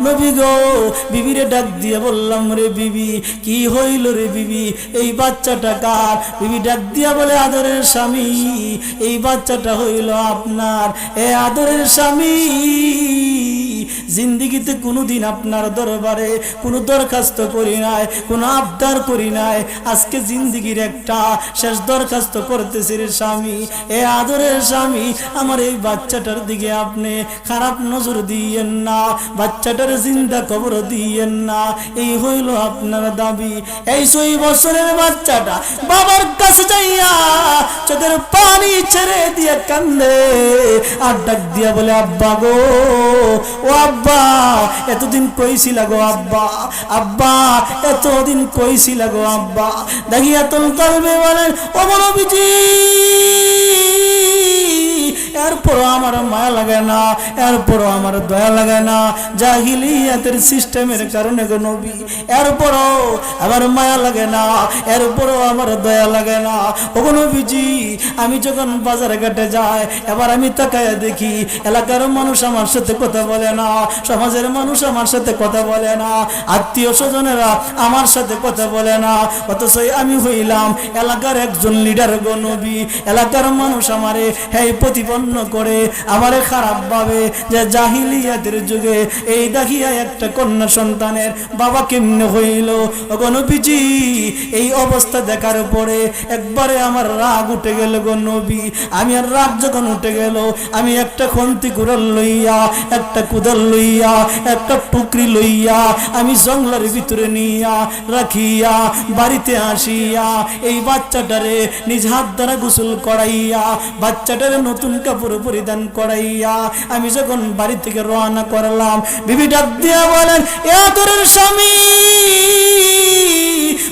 নবী গো, বিবিরে ডাক দিয়ে বললাম, রে বিবি, কি হইল রে বিবি? এই বাচ্চাটা কার? বিবি ডাক দিয়া বলে, আদরের স্বামী, এই বাচ্চাটা হইল আপনার। এ আদরের স্বামী। জিন্দিগিতে কোনোদিন আপনার দরবারে কোনো দরখাস্ত করি নাই, কোনো আবদার করি নাই। আজকে জিন্দিগির একটা শেষ দরখাস্ত করতেছি রে স্বামী। এ আদরের স্বামী, আমার এই বাচ্চাটার দিকে আপনি খারাপ নজর দিয়েন না, বাচ্চাটার জিন্দা কবর দিয়েন না। এই হইল আপনার দাবি। এই ছয় বছরের বাচ্চাটা বাবার কাছে যাইয়া চোখের পানি ছেড়ে দিয়ে কান্দে, আর ডাক দিয়া বলে, আব্বা গো, ও আব্বা, এতদিন কইছিল গো আব্বা আব্বা, এতদিন কইছিল গো আব্বা। দেখিয়া তোল করবে বলেন, ও মনোবিজি বিজি এরপরও আমার মায়া লাগে না, এরপরও আমার দয়া লাগে না। জাহিলিয়াতের সিস্টেমের কারণে গো নবী, এরপরও আমার মায়া লাগে না, এরপরও আমার দয়া লাগে না। ও গো নবীজি, আমি যখন বাজারে ঘাটে যাই, এবার আমি তাকায় দেখি, এলাকার মানুষ আমার সাথে কথা বলে না, সমাজের মানুষ আমার সাথে কথা বলে না, আত্মীয় স্বজনেরা আমার সাথে কথা বলে না। অথচ আমি হইলাম এলাকার একজন লিডার গো নবী। এলাকার মানুষ আমারে হ্যাঁ প্রতিপন্ন করে আমারে খারাপ ভাবে যে জাহিলিয়াতের যুগে এই দেখিয়া একটা কন্যা সন্তানের বাবা কেমনে হইল? গণপিজি এই অবস্থা দেখার পরে একবারে আমার রাগ উঠে গেল গো আমি আর রাগ যখন উঠে গেল, আমি একটা খন্তি কুড়াল লইয়া, একটা কুদাল লইয়া, একটা টুকরি লইয়া, আমি জঙ্গলের ভিতরে নিয়া রাখিয়া, বাড়িতে আসিয়া, এই বাচ্চাটারে নিজ হাত দ্বারা গোসল করাইয়া, বাচ্চাটারে নতুন কাপড় পরিধান করাইয়া আমি যখন বাড়ি থেকে রওনা করলাম, বিবি ডাক দিয়া বলেন, এ তোরের স্বামী,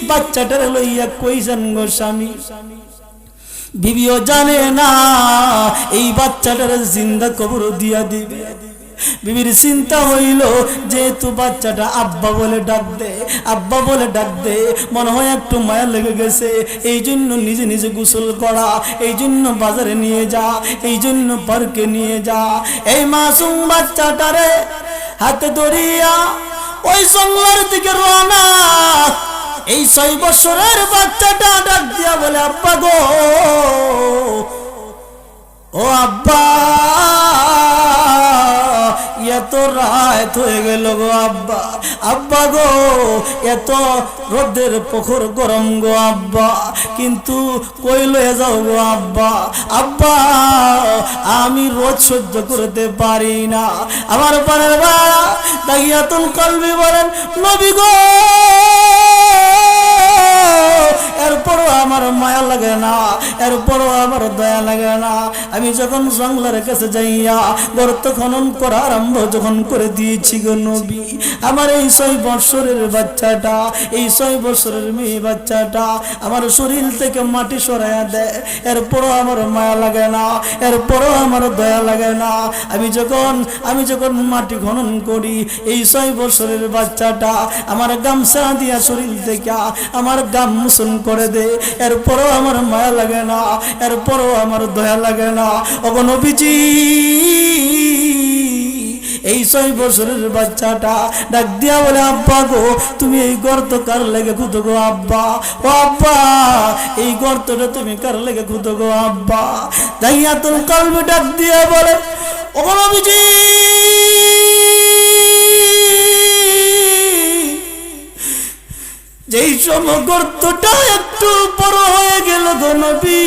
বাচ্চাটার লইয়া কই যান গো স্বামী? বিবিও জানে না, এই বাচ্চাটার জিন্দা কবর দিয়া দিবে। বিবির চিন্তা হইল, যেহেতু বাচ্চাটা আব্বা বলে ডাক দে, আব্বা বলে ডাক দে, মনে হয় একটু মায়া লেগে গেছে, এই জন্য নিজে নিজে গোসল করা, এই জন্য বাজারে নিয়ে যা, এই জন্য পার্কে নিয়ে যা। এই মাসুম বাচ্চাটারে হাতে ধরিয়া ওই জঙ্গলের দিকে রওনা। এই ছয় বছরের বাচ্চাটা ডাক দিয়া বলে, আব্বা গো, ও আব্বা এত রাত হয়ে গেল গো আব্বা। আব্বা গো, এত রোদের পুকুর গরম গো আব্বা। কিন্তু কই লয়ে যাও গো আব্বা? আব্বা, আমি রোদ সহ্য করতে পারি না। আমার পানের বা দাগিয়াতুল কলবি বলেন, নবী গো এরপরও আমার মায়া লাগে না, এরপরও আমার দয়া লাগে না। আমি যখন জঙ্গলের কাছে যাইয়া গর্ত খনন করা আরম্ভ যখন করে দিয়েছি গো নবী, আমার এই ছয় বৎসরের বাচ্চাটা, এই ছয় বছরের মেয়ে বাচ্চাটা আমার শরীর থেকে মাটি সরাইয়া দেয়। এরপরও আমার মায়া লাগে না, এরপরও আমার দয়া লাগে না। আমি যখন আমি যখন মাটি খনন করি, এই ছয় বছরের বাচ্চাটা আমার গামছা দিয়া শরীর থেকে, আমার গাম মুসন করে দে। এরপরও আমার মায়া লাগে না, এরপরও আমার দয়া লাগে না। অগনবীজি এই ছয় বছরের বাচ্চাটা ডাক দিয়া বলে, আব্বা গো, তুমি এই গর্ত কার লেগে খুঁতো গো আব্বা? ও আব্বা, এই গর্তটা তুমি কার লেগে খুঁতো গো আব্বা? দাইয়া তোর কালবে ডাক দিয়া বলে ও নবীজি যেই সমগর্তটা একটু বড় হয়ে গেল গো নবী।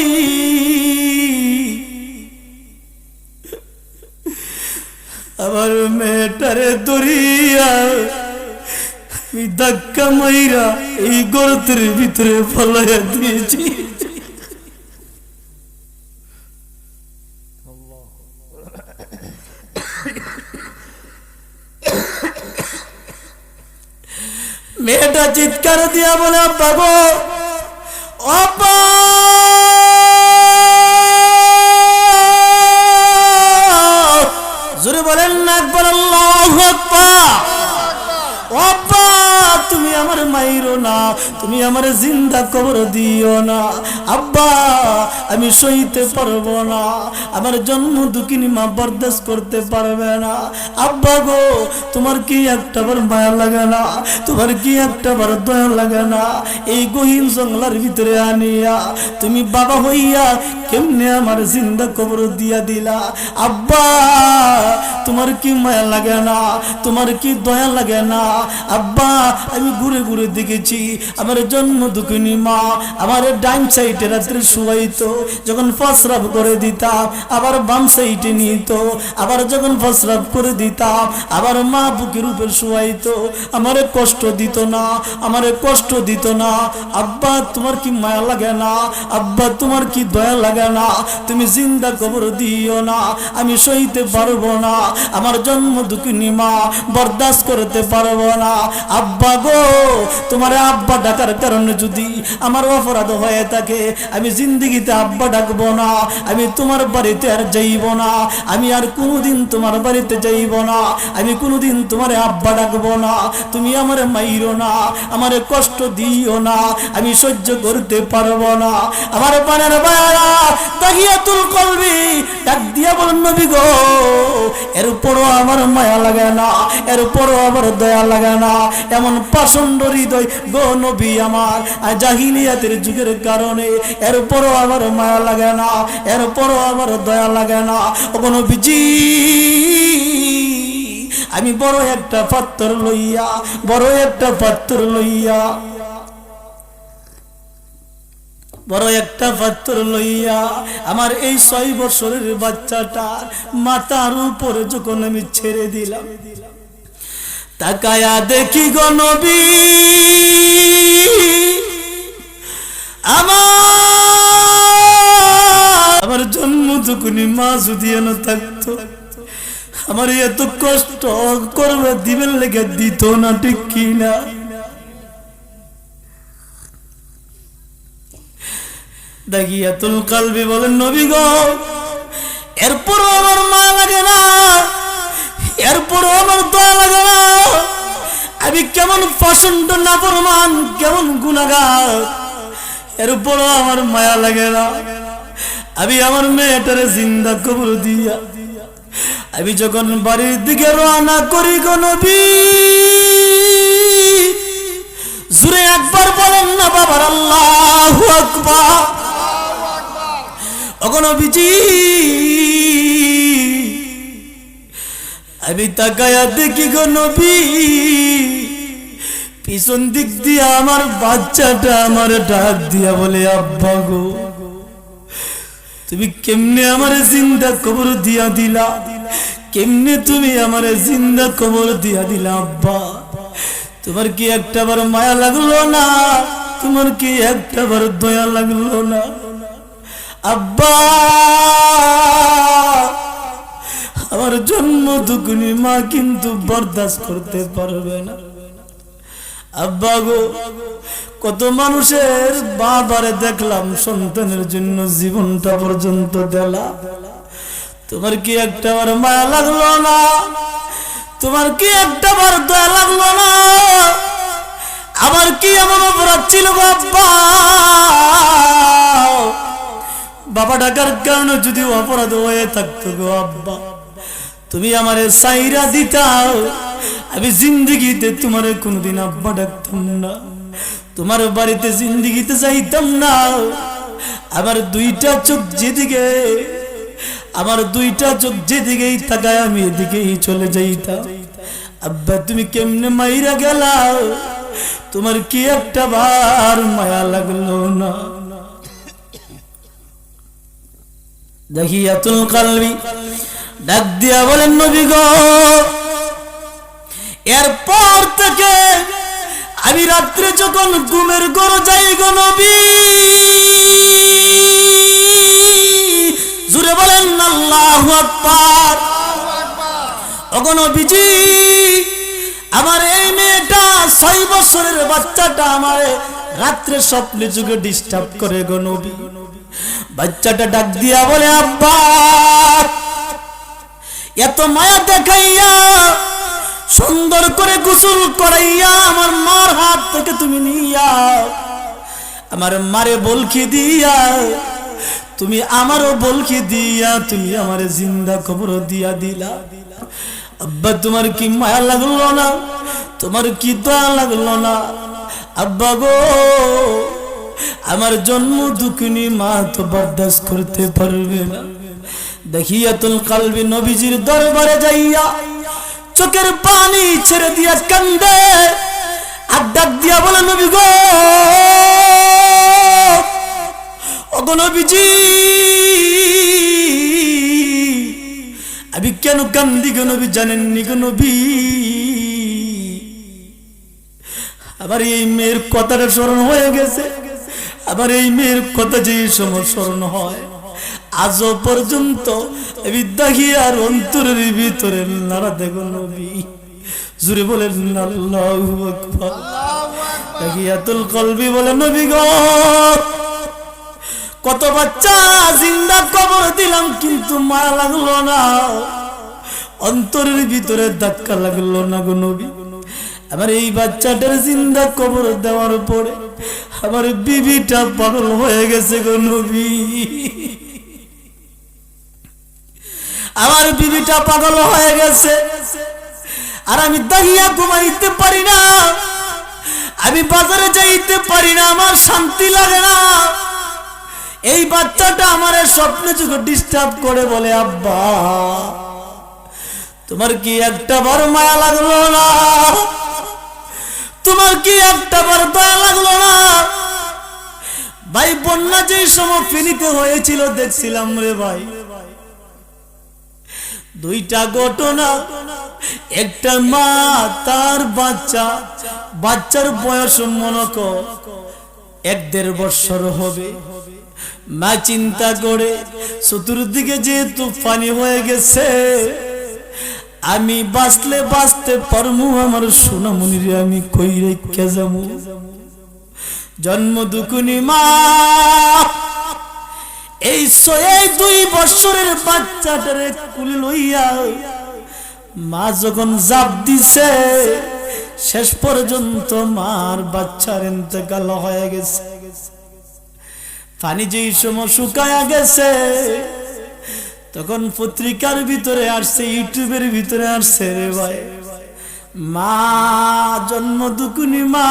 আমার মেয়েটারে দরিয়া, আমি ধাক্কা মাইরা এই গর্তের ভিতরে ফলাইয়া দিয়েছি মেয়েটা চিৎকার দিয়া বলে, আব্বা গো জোরে বলেন না একবার, আল্লাহু তুমি আমার মাইরো না, তুমি আমার জিন্দা কবর দিও না। আব্বা আমি সইতে পারব না। আমার জন্ম দুঃখিনী মা বরদাস্ত করতে পারবে না। আব্বা গো, তোমার কি একটা বার মায়া লাগে না? তোমার কি একটা বার দয়া লাগে না? এই গহীন জঙ্গলার ভিতরে আনিয়া তুমি বাবা হইয়া কেমনে আমার জিন্দা কবর দিয়া দিলা? আব্বা, তোমার কি মায়া লাগে না? তোমার কি দয়া লাগে না? আব্বা, আমি ঘুরে ঘুরে দেখেছি, আমার জন্ম দুঃখিনী মা আমার ডাইন সাইডে রাত্রে শুয়াইতো। যখন ফসরাব করে দিতাম, আবার বাম সাইডে নিত, আবার যখন ফসরাব করে দিতাম, আবার মা বুকের উপর শুয়াইতো। আমারে কষ্ট দিত না, আমারে কষ্ট দিত না। আব্বা, তোমার কি মায়া লাগে না? আব্বা, তোমার কি দয়া লাগে না? তুমি জিন্দা কবর দিও না, আমি সইতে পারব না। আমার জন্ম দুঃখিনী মা, বরদাস্ত করতে পারব না। আব্বা গো, তোমার আব্বা ডাকার কারণে যদি আমার অপরাধ হয়ে থাকে, আমি জিন্দিগিতে আব্বা ডাকবো না, আমি তোমার বাড়িতে আর যাইব না, আমি আর কোনোদিন তোমার বাড়িতে যাইব না, আমি কোনোদিন তোমার আব্বা ডাকবো না, তুমি আমার মাইরো না, আমার কষ্ট দিও না, আমি সহ্য করতে পারব না। আমার পানের বায়রা, তাহিয়াতুল কলবি, ডাক দিয়া বলেন, নবী গো এর উপরও আমার মায়া লাগে না এর উপরও আমার দয়া লাগে না, এমন পাষণ্ড হৃদয় গো নবী আমার জাহিলিয়াতের যুগের কারণে এর উপরও আমার মায়া লাগে না এর উপরও আমার দয়া লাগে না। কোনো বিজি আমি বড় একটা পাত্তর লইয়া, বড় একটা পাত্তর লইয়া, বড় একটা পাত্র লইয়া, আমার এই ছয় বছরের বাচ্চাটার মাথার উপরে যখন আমি ছেড়ে দিলাম, তাকায়া দেখি গনবী আমার আমার জন্ম তখনই মা যদি এন থাকতো, আমার এত কষ্ট করবে দিবেন লেগে দিত না, ঠিক কিনা গো আমার না, এরপরও আমার না। আমি কেমন পছন্দ না প্রমাণ, কেমন গুণাগার, এরপরও আমার মায়া লাগে না। আমি আমার মেয়েটারে জিন্দা কবর দিয়া। আমি যখন বাড়ির দিকে রওনা করি গো নবী, জুড়ে একবার বলেন না বাবার আল্লাহ আকবার। অগনো বিজি আমি তাকায়া দেখি গো নবী, পিছন দিক দিয়ে আমার বাচ্চাটা আমার ডাক দিয়া বলে, আব্বা গো। তুমি কেমনে আমার জিন্দা কবর দিয়া দিলা? কেমনে তুমি আমার জিন্দা কবর দিয়া দিলা, আব্বা? তোমার কি একটা বার মায়া লাগল না? তোমার কি একটা বার দয়া লাগল না? আব্বা! আমার জন্ম দুগুনি মা কিন্তু বরদাস্ত করতে পারবে না। আব্বা গো, কত মানুষের বাবারে দেখলাম সন্তানের জন্য জীবনটা পর্যন্ত দেলা। তোমার কি একটা বার মায়া লাগল না? তোমার কি একটা বার দয়া লাগল না? আমার কি এমন অপরাধ ছিল গো আব্বা? বাবা ডাকার কারণে যদি অপরাধ হয়ে থাকতো গো আব্বা। তুমি আমারে সাইরা দিতাও। আমি জিন্দগিতে তোমার কোনদিন আব্বা ডাকতাম না। তোমার বাড়িতে জিন্দগিতে যাইতাম না। আমার দুইটা চোখ যেদিকে, আমার দুইটা চোখ যেদিকেই তাকায় আমি এদিকেই চলে যাইতাম। আব্বা, তুমি কেমনে মাইরা গেলা? তোমার কি একটা বার মায়া লাগল না? দেখিয়াতুল কালবি, ডাক দিয়া বলেন নবী গো। এরপর থেকে আমি রাত্রে যখন ঘুমের ঘর যাই গো নবী, জুড়ে বলেন, আল্লাহু আকবার। ওগো নবীজি, আমার এই মেয়েটা ছয় বছরের বাচ্চাটা আমার রাত্রে স্বপ্নে যুগে ডিস্টার্ব করে গো নবী। বাচ্চাটা ডাক দিয়া বলে, আব্বা, এত মায়া দেখাইয়া সুন্দর করে গোসল করাইয়া আমার মার হাত থেকে তুমি নিয়া, আমার মারে বলকি দিয়া, তুমি আমারও বলকি দিয়া, তুমি আমার জিন্দা খবর দিয়া দিলা। আব্বা, তোমার কি মায়া লাগল না? তোমার কি দয়া লাগল না? আব্বা গো, আমার জন্ম দুঃখিনী মা তো বরদাস্ত করতে পারবে না। দেখিয়াতুল কালবি নবীজির দরবারে যাইয়া চোখের পানি ছেড়ে দিয়া কান্দে আর ডাক দিয়া বলে, নবী গো! ওগো নবীজি, আমি কেন কান্দি গো নবী জানেননি গো নবী? আবার এই মেয়ের কথাটা স্মরণ হয়ে গেছে। আবার এই মেয়ের কথা যে সময় স্মরণ হয়। আজও পর্যন্ত দেখি আর অন্তরের ভিতরে নারা দেখো নবী। জুড়ে বলেন বলে গো, কত বাচ্চা জিন্দা কবর দিলাম, কিন্তু মায়া লাগল না। অন্তরের ভিতরে ধাক্কা লাগল না গো নবী। আমার এই বাচ্চাটার জিন্দা কবর দেওয়ার পরে আমার বিবিটা পাগল হয়ে গেছে গো নবী। আমার বিবিটা পাগল হয়ে গেছে। আর আমি দাঁড়িয়া ঘুমাইতে পারি না। আমি বাজারে যাইতে পারি না, আমার শান্তি লাগে না। এই বাচ্চাটা আমার স্বপ্নে যুগে ডিস্টার্ব করে বলে, আব্বা, তোমার কি একটা বার মায়া লাগল না? তোমার কি একটা বার দয়া লাগল না? ভাই, বন্যা যেই সময় ফিনিতে হয়েছিল, দেখছিলাম রে ভাই। দুইটা ঘটনা, একটা মা, তার বাচ্চা। বাচ্চার বয়স মনে কর, এক দেড় বৎসর হবে। মা চিন্তা করে, চতুর্দিকে যেহেতু পানি হয়ে গেছে, আমি বাঁচলে বাঁচতে পারমু, আমার সোনামনির আমি কই রেখে যাব? জন্ম দুকুনি মা এই ছয়, দুই বছরের বাচ্চাটারে কুলে লইয়া মা যখন জাপ দিছে, শেষ পর্যন্ত মার বাচ্চার ইন্তেকাল হয়ে গেছে। পানি যেই সময় শুকায়া গেছে, তখন পত্রিকার ভিতরে আসছে, ইউটিউবের ভিতরে আসছে রে ভাই। মা জন্ম দুকুনি মা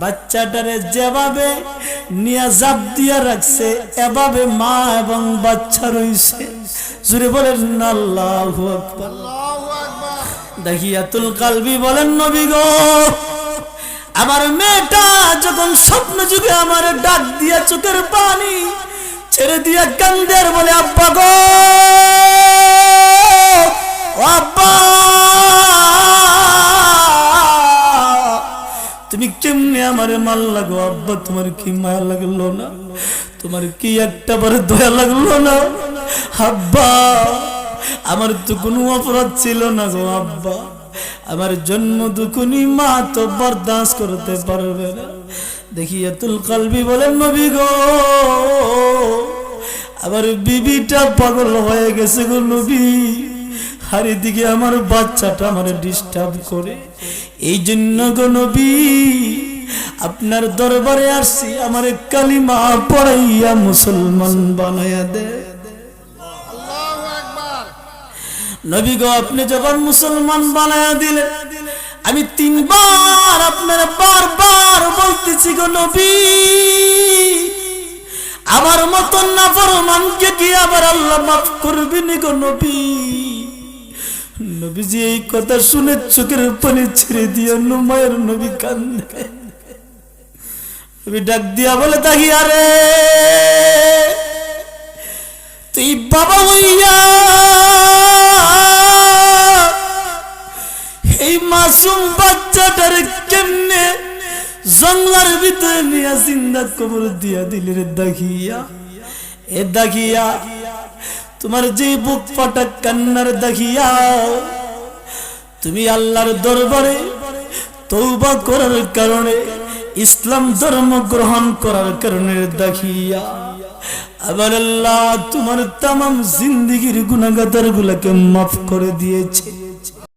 বাচ্চাটারে যেভাবে নিয়ে জাপ দিয়া রাখছে, এভাবে মা এবং বাচ্চা রইছে। জুড়ে বলেন, আল্লাহু দেখিয়াতুল কালবি বলেন, নবী গো, আমার মেয়েটা যখন স্বপ্ন যুগে আমার ডাক দিয়া চোখের পানি ছেড়ে দিয়া কান্দের বলে, আব্বা গো আব্বা। কেমনে আমারে মাল লাগো। আব্বা, তোমার কি মায়া লাগল না? তোমার কি একটা বার দয়া লাগল না? আব্বা, আমার তো কোনো অপরাধ ছিল না গো আব্বা। আমার জন্ম দুকুনি মা তো বরদাস্ত করতে পারবে না। দেখি এতুল কালবি বলেন, নবী গো, আমার বিবিটা পাগল হয়ে গেছে গো নবী। আর এদিকে আমার বাচ্চাটা আমার ডিস্টার্ব করে। এই জন্য গো নবী আপনার দরবারে আসছি আমার কালিমা পড়াইয়া মুসলমান বানাইয়া দে। নবী গো আপনি যখন মুসলমান বানায়া দিলেন আমি তিনবার আপনার বারবার বলতেছি গো নবী আমার মতন না ফরমানকে কি আবার আল্লাহ মাফ করবেন গো নবী। নবীজি, এই কথা শুনে চোখের পানি ছেড়ে দিয়া নুমায়ের নবী কান্দে। নবী ডাক দিয়া বলে তাহি আরে! তুই বাবা হইয়া এই মাসুম বাচ্চাটার কেমনে জঙ্গলার ভিতরে নিয়ে জিন্দা কবর দিয়া দিলে রে দাখিয়া এ দাখিয়া তোমার যে বুক ফাটা কান্নার দাখিয়া তুমি আল্লাহর দরবারে তৌবা করার কারণে, ইসলাম ধর্ম গ্রহণ করার কারণে দেখিয়া, আবার আল্লাহ তোমার তাম জিন্দিগির গুণাগাতার গুলাকে মাফ করে দিয়েছে।